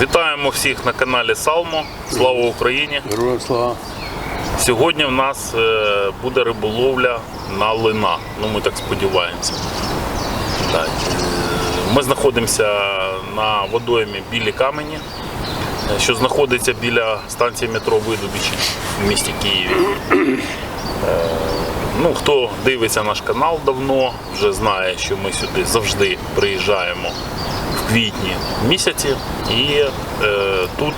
Вітаємо всіх на каналі Салмо. Слава Україні! Героям слава. Сьогодні в нас е, буде риболовля на лина. Ну, ми так сподіваємося. Так. е, Ми знаходимося на водоймі Білі Камені, е, що знаходиться біля станції метро Видобіч в місті Києві. Ну, хто дивиться наш канал давно, вже знає, що ми сюди завжди приїжджаємо в квітні місяці. І е, тут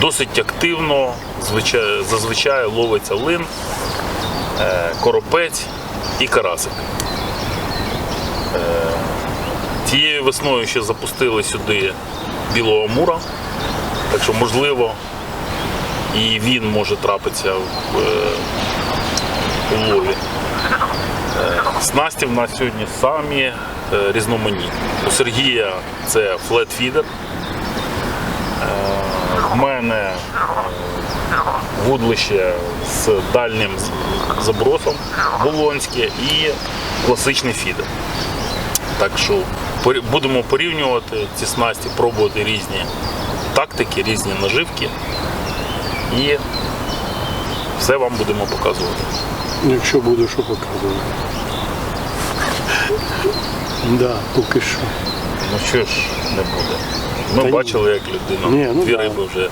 досить активно звичай- зазвичай ловиться лин, е, коропець і карасик. Е, Цією весною ще запустили сюди білого амура, так що можливо і він може трапитися в е, у. Е, Снасті в нас сьогодні самі е, різноманітні. У Сергія це флетфідер. В мене е, вудлище з дальнім забросом болонське і класичний фідер. Так що будемо порівнювати ці снасті, пробувати різні тактики, різні наживки і все вам будемо показувати. Якщо буде що показувати. Да, поки що. Ну що ж не буде. Ми Та ні. бачили, як людина Ні, ну дві да. риби вже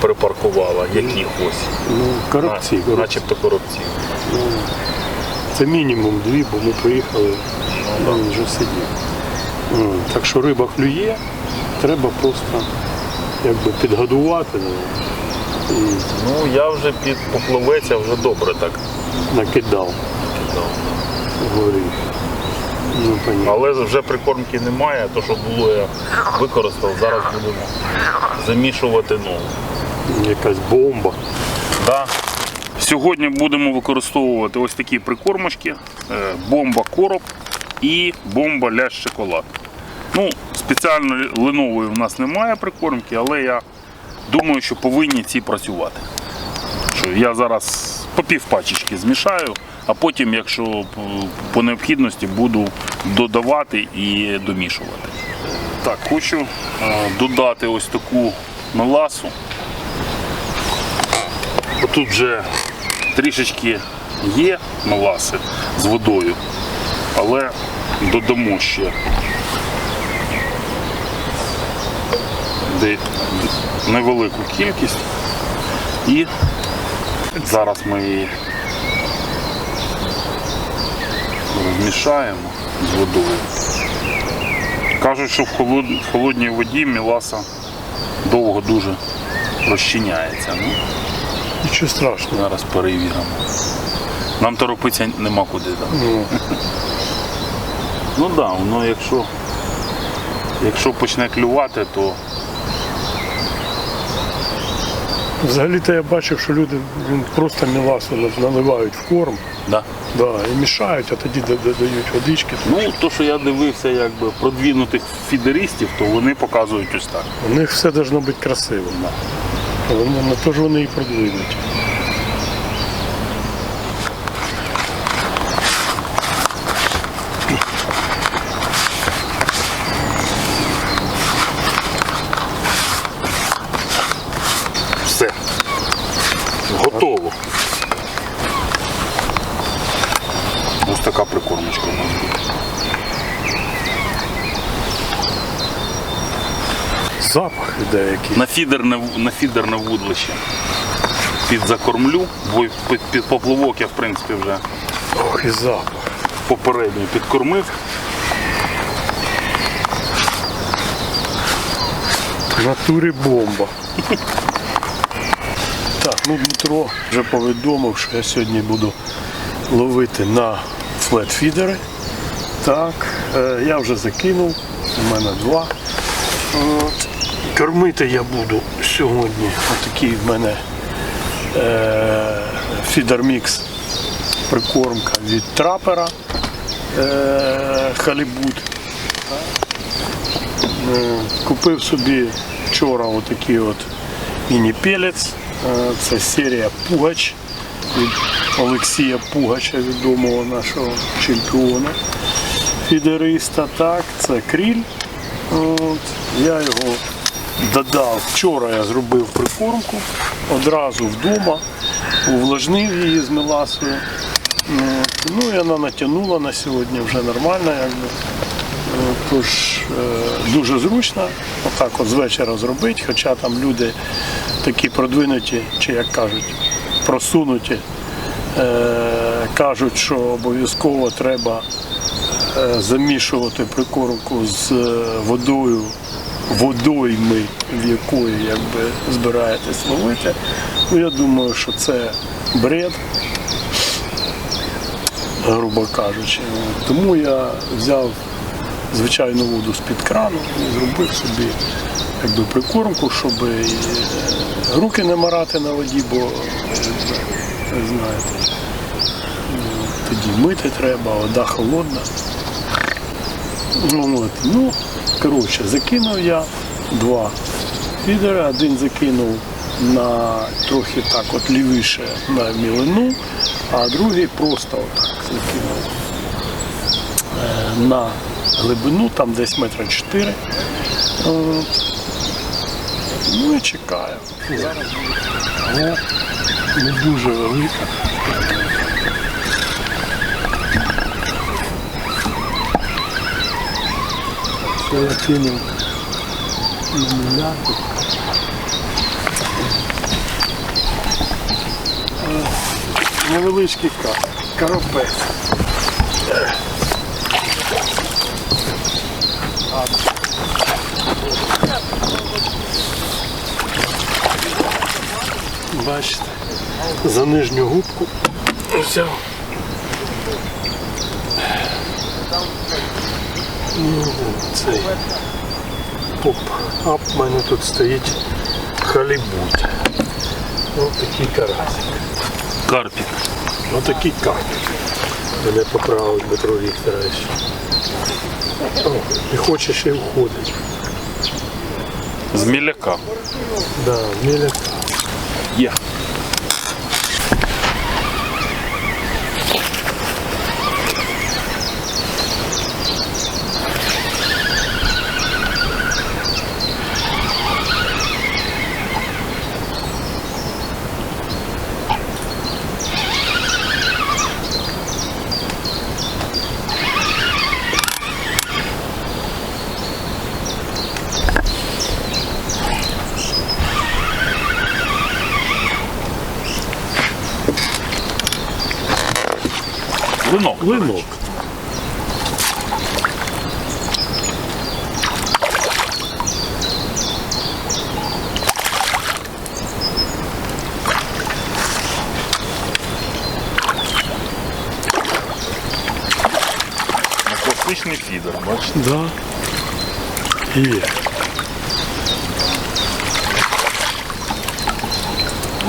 припаркувала, яких ось. Ну, коробці, На- начебто коробці. Це мінімум дві, бо ми приїхали, Ну, він вже сидів. М, Так що риба клює, треба просто якби підгодувати ну, і Ну я вже під поплавець, я вже добре так накидав кидав. вгорі. Ну, понятно. Але вже прикормки немає, то що було я використав, зараз будемо замішувати нову. Якась бомба. Да. Сьогодні будемо використовувати ось такі прикормочки, е, бомба короб і бомба лящ шоколад. Ну, спеціально линової в нас немає прикормки, але я думаю, що повинні ці працювати. Що я зараз по пів пачечки змішаю, а потім, якщо по необхідності, буду додавати і домішувати. Так, хочу е, додати ось таку меласу. Тут вже трішечки є меласи з водою, але додамо ще невелику кількість і зараз ми її змішаємо з водою. Кажуть, що в холодній воді меласа довго дуже розчиняється. Ну, Нічого страшного. Зараз перевіримо. Нам торопитися нема куди. Да? Ну, Ну так, да, воно якщо, якщо почне клювати, то Взагалі-то я бачив, що люди він просто міласу наливають в корм да. да, і мішають, а тоді додають водички. Ну, то, що я дивився якби продвинутих фідеристів, то вони показують ось так. У них все має бути красивим. Вони, на то ж вони і продвинуть. Все. Готово. Ось така прикормочка у нас буде. Запах іде якийсь. На фідерне, на фідерне вудлище підзакормлю, бо під, під поплавок я в принципі вже Ох, і запах. попередньо підкормив. В натурі бомба. Так, ну Дмитро вже повідомив, що я сьогодні буду ловити на флетфідери. Так, е, я вже закинув, у мене два. От. Кормити я буду сьогодні. Отакий в мене е, фідермікс прикормка від трапера е, халібут. Е, Купив собі вчора отакий от міні-пелець. Е, Це серія Пугач від Олексія Пугача, відомого нашого чемпіона. Фідериста. Так, це кріль. От, я його додав, вчора я зробив прикормку, одразу вдома, увлажнив її з меласою. Ну. Ну і вона натягнула на сьогодні вже нормально. Якби. Е, Тож е, дуже зручно отак от з вечора зробити, хоча там люди такі продвинуті, чи як кажуть, просунуті, е, кажуть, що обов'язково треба замішувати прикормку з водою, водойми, в якої якби, збираєтесь ловити. Ну, я думаю, що це бред грубо кажучи. Тому я взяв звичайну воду з-під крану і зробив собі якби, прикормку, щоб е, руки не марати на воді, бо знаєте, ну, тоді мити треба, вода холодна. Ну, от. ну коротше, закинув я два фідери, один закинув на трохи так от лівіше на мілину, а другий просто отак закинув е, на глибину, там десь метра чотири. Ну і чекаю. Зараз. Не дуже велика. Це я кинув на мільярди. невеличкий кар- карапець. Бачите, за нижню губку взяв. Цей поп-ап в мене тут стоїть халібут. Ось такий карась. Карпік. Отакий карпік. Мене поправив Дмитро Вікторович. О, і хоче ще входить. З міляка. Да, міля. Є. Винок. Линок. Ну, Класичний фідер, бачите? Да. Є.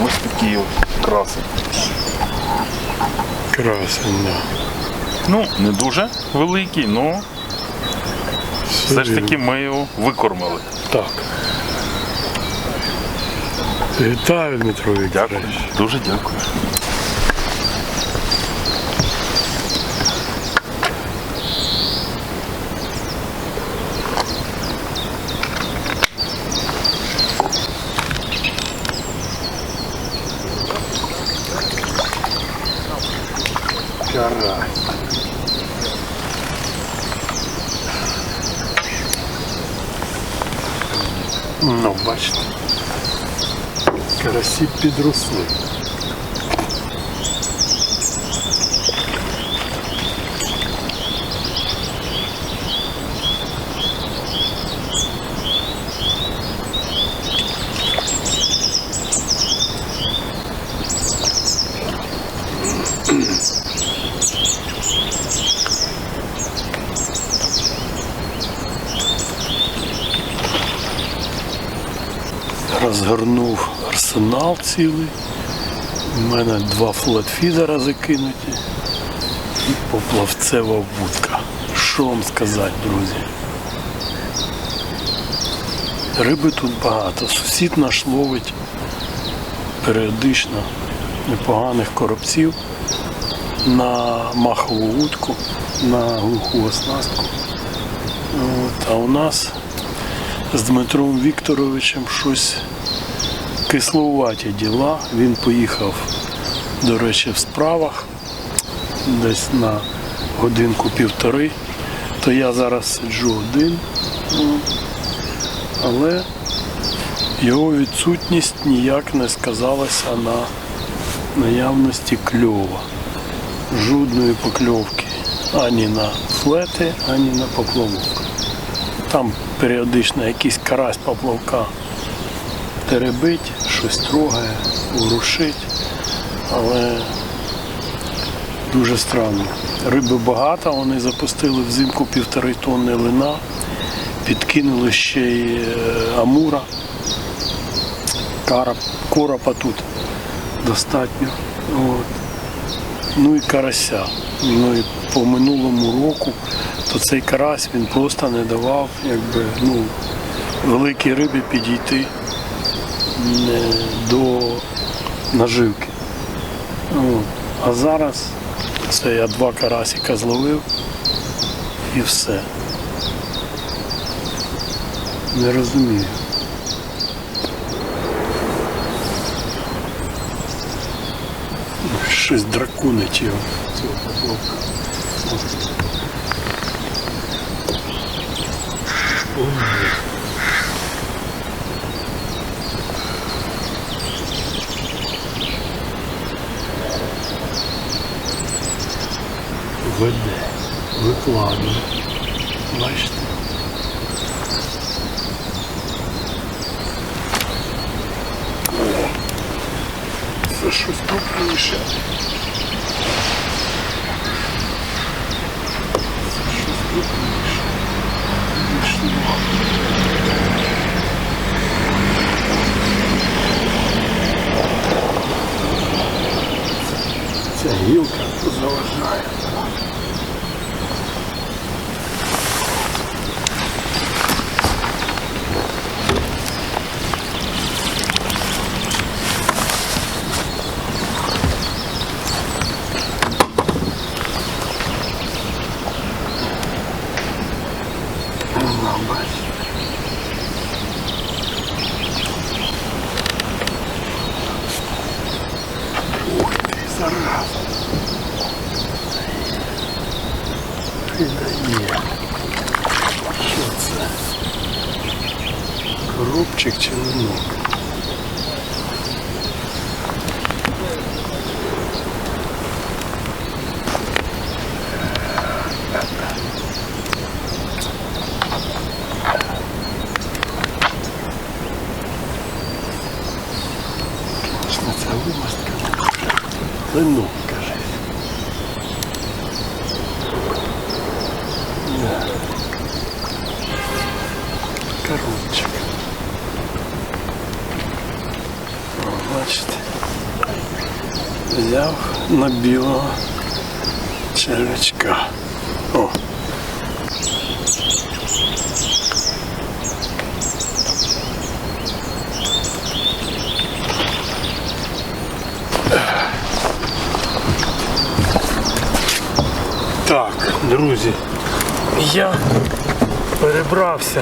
Ось такий от красень. Красень, да. Ну, не дуже великий, але все ж таки ми його викормили. Так. Вітаю, Дмитро Дякую. Дуже дякую. Підросли. Розгорнув арсенал цілий. У мене два флетфідера закинуті і поплавцева вудка. Що вам сказати, друзі? Риби тут багато. Сусід наш ловить періодично непоганих коробців на махову вудку, на глуху оснастку. От, а у нас з Дмитром Вікторовичем щось кисловаті діла. Він поїхав, до речі, в справах десь на годинку-півтори. То я зараз сиджу один. Ну, Але його відсутність ніяк не сказалася на наявності кльова. Жодної покльовки ані на флети, ані на поплавок. Там періодично якийсь карась поплавка теребить, щось трогає, ворушить, але дуже странно. Риби багато, вони запустили взимку півтори тонни лина, підкинули ще й е, амура, коропа тут достатньо. От. Ну і карася. Ну і по минулому року то цей карась він просто не давав якби, ну, великій рибі підійти до наживки. А зараз це я два карасика зловив і все. Не розумію. Щось драконить його. цього поплавка. Веде, викладує. Бачите? О, Це щось крупніше. Це щось крупніше. Більш нема. Ця гілка заважає. Линок, каже. Да. Коробчик. О, бачите. Взяв на білого червячка. О. Так, друзі, я перебрався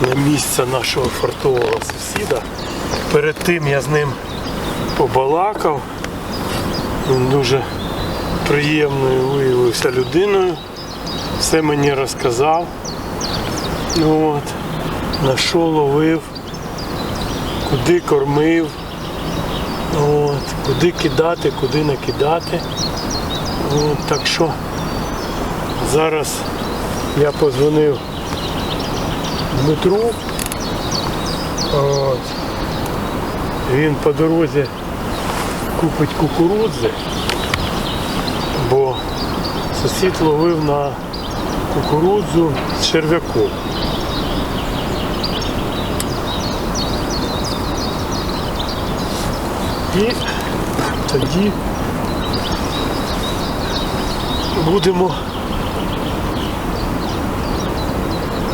на місце нашого фартового сусіда. Перед тим я з ним побалакав. Він дуже приємною виявився людиною. Все мені розказав. Ну, От, на що ловив, куди кормив, от, куди кидати, куди не кидати. От, так що зараз я позвонив Дмитру. От. Він по дорозі купить кукурудзи, бо сусід ловив на кукурудзу з черв'яком. І тоді будемо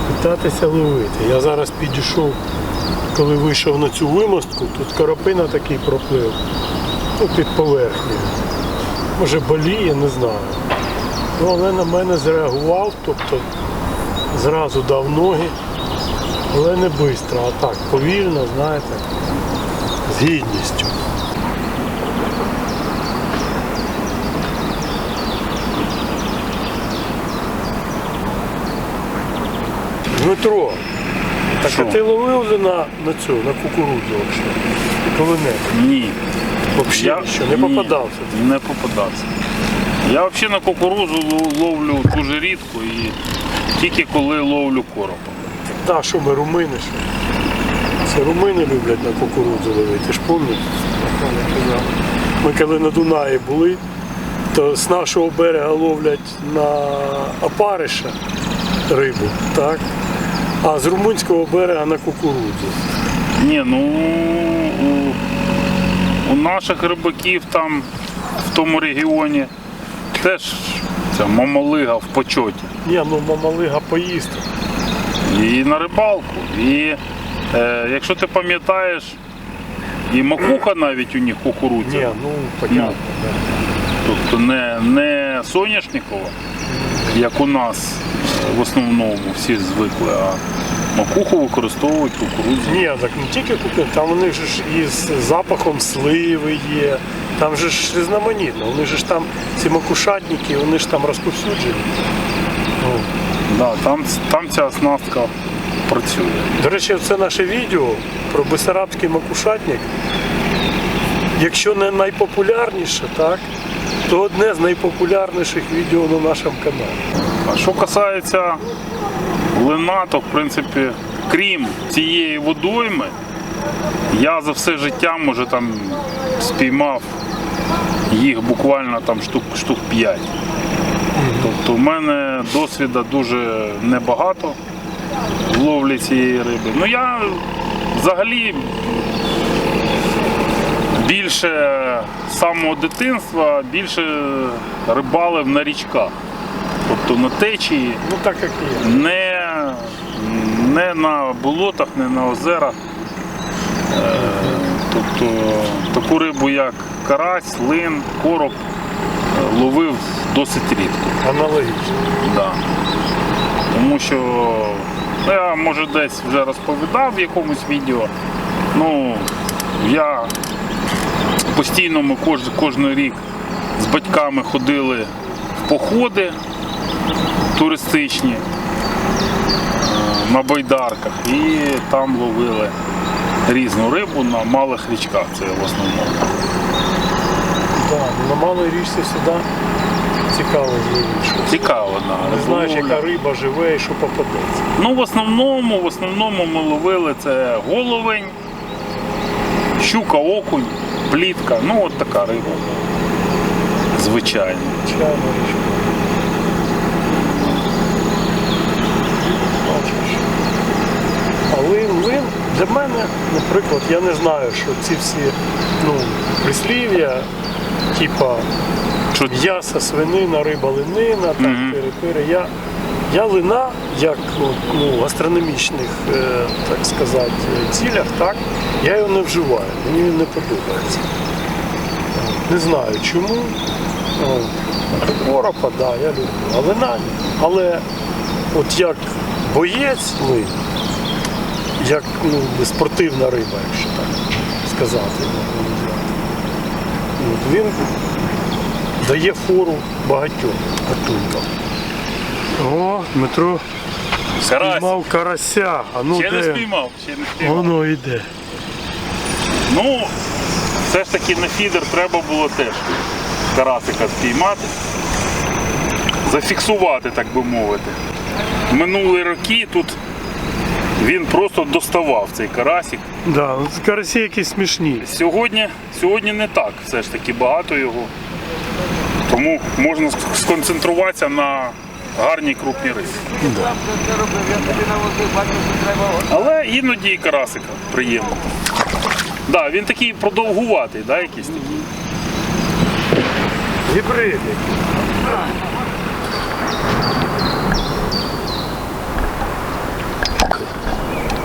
питатися ловити. Я зараз підійшов, коли вийшов на цю вимостку, тут карапина такий проплив, ну, під поверхнею. Може боліє, не знаю. Ну, але на мене зреагував, тобто зразу дав ноги Але не швидко, а так, повільно, знаєте, з гідністю. Дмитро, так Що? а ти ловив вже на, на цю, на кукурудзу взагалі? Коли-небудь? Ні. Взагалі що, не ні, попадався? Не попадався. Я взагалі на кукурузу ловлю дуже рідко і тільки коли ловлю коропа. Так, що ми румини що? Це румини люблять на кукурудзу ловити, ти ж пам'ятаєш? Ми коли на Дунаї були, то з нашого берега ловлять на опариша рибу, так? А з румунського берега на кукурудзу. Ні, ну у, у наших рибаків там в тому регіоні теж ця мамалига в почоті. Ні, ну мамалига поїсти. І на рибалку. І е, якщо ти пам'ятаєш, і макуха навіть у них кукурудзя. Ні, ну понятно. да. Тобто не, не соняшникова, як у нас в основному всі звикли, а макуху використовують кукурудзу. Ні, так не тільки купити, там же ж із запахом сливи є, там же ж різноманітно. Вони ж там, ці макушатники, вони ж там розповсюджені. Ну, Да, там, там ця оснастка працює. До речі, це наше відео про Бесарабський макушатник. Якщо не найпопулярніше, так, то одне з найпопулярніших відео на нашому каналі. А що касається лина, то в принципі, крім цієї водойми, я за все життя може там спіймав їх буквально там штук, штук 5. Тобто в мене досвіду дуже небагато в ловлі цієї риби. Ну я взагалі більше з самого дитинства більше рибалив на річках. Тобто на течії, Ну так як є. не, не на болотах, не на озерах. Е, Тобто таку рибу, як карась, лин, короб, е, ловив досить рідко. Аналогічно. Да. Тому що ну, я може десь вже розповідав в якомусь відео. Ну, я постійно ми кож, кожен рік з батьками ходили в походи туристичні е, на байдарках і там ловили різну рибу на малих річках. Це в основному. Да, на малій річці сюди цікаво зловити. Цікаво, да. Не знаєш, яка риба живе і що попадеться. Ну, в основному, в основному ми ловили це головень, щука, окунь, плітка. Ну, от така риба. Звичайно. Чайна річка. Лин, лин для мене, наприклад, я не знаю, що ці всі ну, прислів'я, типа м'ясо, свинина, риба, ленина, так, пири-пири. Я, я лина, як ну, ну, астрономічних, е, так сказати, цілях, так, я його не вживаю, мені він не подобається. Не знаю чому. Коропа, да, я люблю. Але на Але от як боєць лин, як ну, спортивна риба, якщо так сказати. От він дає фору багатьом гатункам. О, Дмитро спіймав карася. А ну Ще не спіймав, ще не спіймав. Воно йде. Ну, все ж таки на фідер треба було теж карасика спіймати. Зафіксувати, так би мовити. Минулі роки тут він просто доставав цей карасик. Да, карасі якісь смішні. Сьогодні, сьогодні не так, все ж таки багато його. Тому можна сконцентруватися на гарній крупній рибі. Але іноді і карасика приємно. Да, він такий продовгуватий, да, якийсь такий. Гібриди.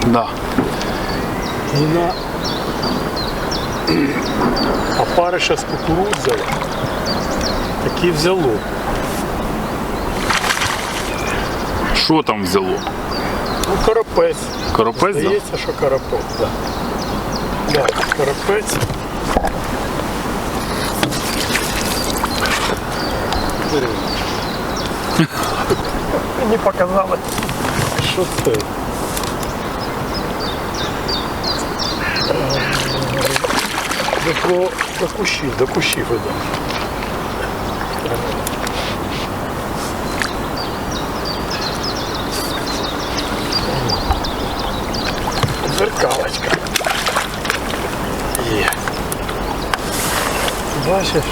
Да. Вона опариша з кукурудзою такі взяло. Що там взяло? Ну, карапець. Коропець, да? Здається, що карапець, так. Да. Да, карапець. Мені показали, що це. До, до, до кущів, до кущів іде. Зеркалочка. Є. Бачиш?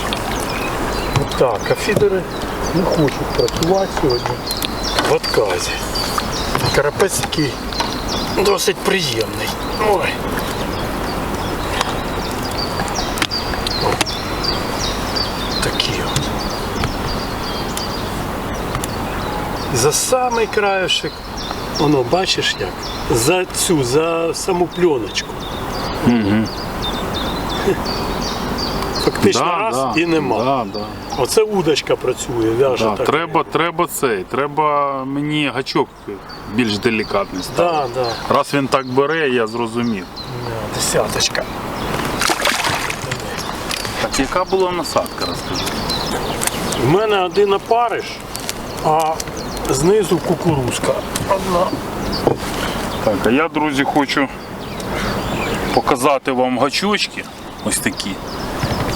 Отак, а фідери не хочуть працювати сьогодні в отказі. Карапець такий досить приємний. Ой. Такі от. За самий краєшик, воно бачиш як? За цю, за саму пленочку. Фактично раз і нема. Да, да. Оце удочка працює, вяже Да, так. треба, треба цей, треба мені гачок більш делікатний ставити. Да, да. Раз він так бере, я зрозумів. Да, Десяточка. Так яка була насадка, розкажи? У мене один опариш, а знизу кукурузка. Одна. Так, а я, друзі, хочу показати вам гачочки, ось такі,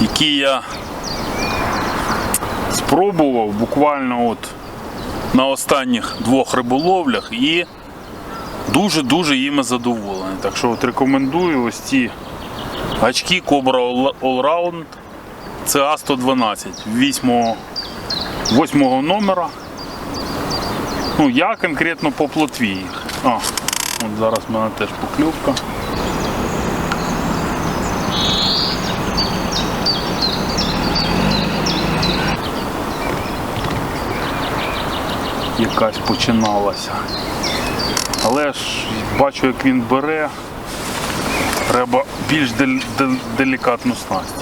які я спробував буквально от на останніх двох риболовлях і дуже-дуже їми задоволений. Так що от рекомендую ось ці гачки Cobra Allround CA112 8, 8 номера. Ну, я конкретно по плотві їх. А, от зараз в мене теж покльовка. Якась починалася. Але ж бачу, як він бере, треба більш дел- делікатну снасть.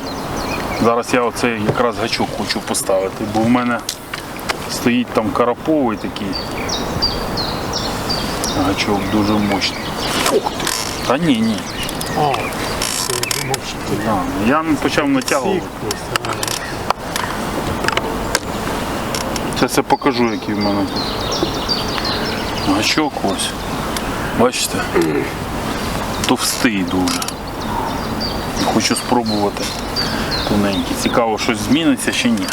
Зараз я оцей якраз гачок хочу поставити, бо в мене стоїть там караповий такий. Гачок дуже мощний. Ух ти. Та ні, ні. А, це Да, Я почав натягувати. Зараз я покажу, який в мене. Гачок ось. Бачите? Товстий дуже. Хочу спробувати тоненький. Цікаво, щось зміниться чи ні.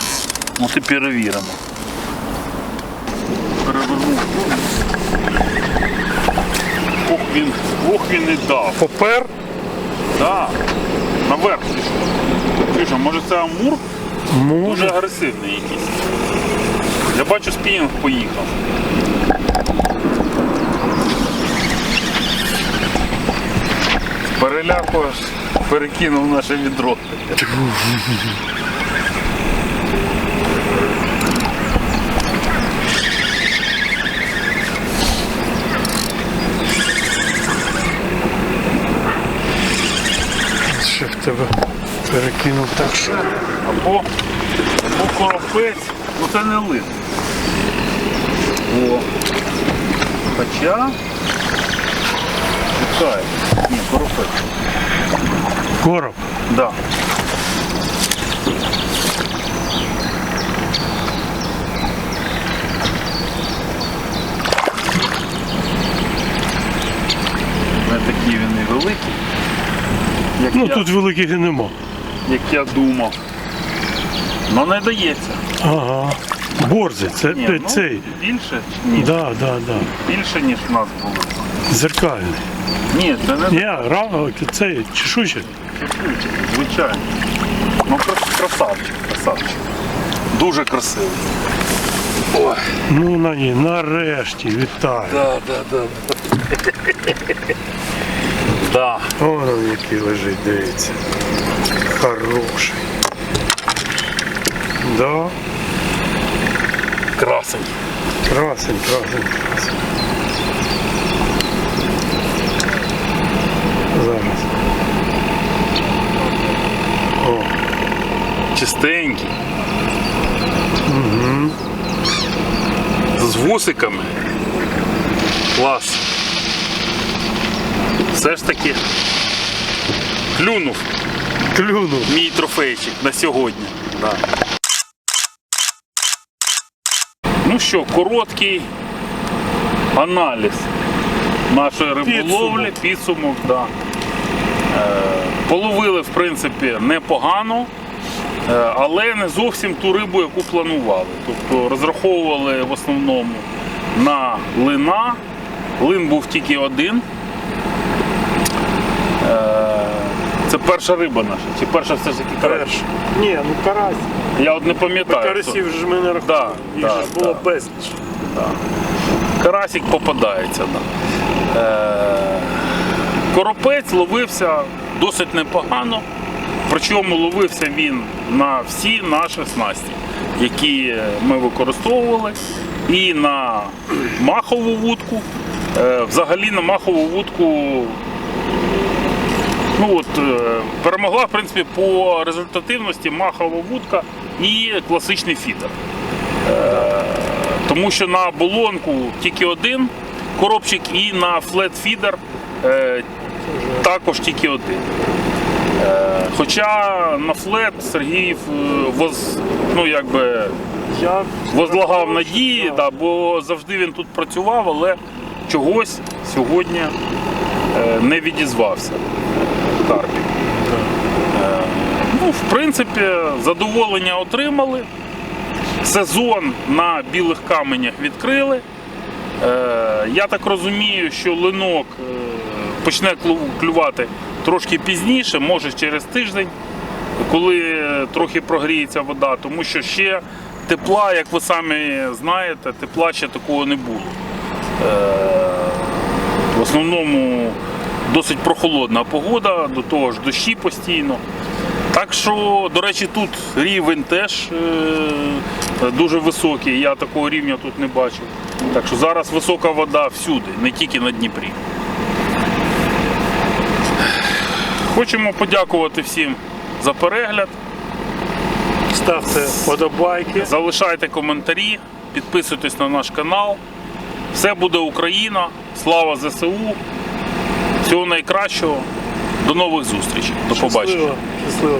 Ну ти перевіримо. Перевернув. Ох він, ох він і дав. Попер? Так. Наверх пішов. Може це амур? Дуже агресивний якийсь. Я бачу, спінінг поїхав. З Переляку перекинув наше відро. Ще в тебе перекинув так що. Або, або коропець, ну це не лин. О. Хоча. Чекай. Ні, коропець. Короб. Да. Не такий він і великий, як, Ну я, тут великих і нема. як я думав. Ну не дається. Ага. Борзи, це Ні, ну, цей. більше, ні, Да, да, да. більше, ніж в нас було. Зеркальний. Ні, це не Ні, рано цей чешуйчий. Чешуйчик, звичайно. Ну крас- красавчик, красавчик. Дуже красивий. Ой. Ну на ні, нарешті, вітаю. Да, да, да. Да. Вон він який лежить, дивіться. Хороший. Да, Красень. красень, красень, красень. Зараз. О, Чистенький. Угу. З вусиками. Клас. все ж таки клюнув Клюнув. мій трофейчик на сьогодні. Да. Ну що, короткий аналіз нашої риболовлі, підсумок, да. Е, половили, в принципі, непогано, е, але не зовсім ту рибу, яку планували. Тобто розраховували в основному на лина. Лин був тільки один. Це перша риба наша, чи перша все ж таки карась? Ні, ну карась. Я от не пам'ятаю. Карасів ж ми не рахували. Да, Їх да, ж було да. безліч. Карасик попадається. Да. Е, коропець ловився досить непогано. Причому ловився він на всі наші снасті, які ми використовували. І на махову вудку. Е, Взагалі на махову вудку ну от, е, перемогла в принципі, по результативності махова вудка і класичний фідер. Тому що на болонку тільки один коробчик і на флет-фідер е, також тільки один. Е, хоча на флет Сергій е, воз, ну, якби, возлагав надії, да, бо завжди він тут працював, але чогось сьогодні е, не відізвався Е, ну, в принципі, задоволення отримали. Сезон на білих каменях відкрили. Е, я так розумію, що линок е, почне клювати трошки пізніше, може через тиждень, коли трохи прогріється вода, тому що ще тепла, як ви самі знаєте, тепла ще такого не було. Е, в основному досить прохолодна погода, до того ж дощі постійно. Так що, до речі, тут рівень теж е, дуже високий. Я такого рівня тут не бачив. Так що зараз висока вода всюди, не тільки на Дніпрі. Хочемо подякувати всім за перегляд. ставте вподобайки. Залишайте коментарі, підписуйтесь на наш канал. Все буде Україна. Слава ЗСУ. Всього найкращого. До нових зустрічей. До побачення. Щасливо. Щасливо.